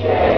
Shame.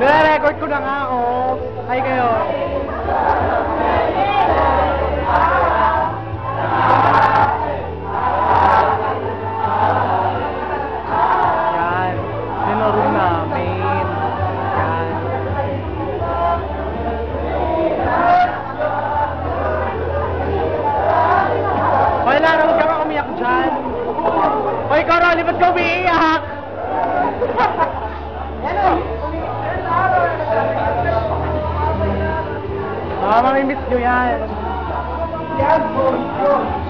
Nire-record ko na nga, oh. Hi kayo. Yan. Sinurong namin. Yan. Wala na, huwag ka nga umiyak dyan. Hoy, Coroli, ba't ka umiiyak? Ah, mamimiss nyo yan. Hindi pala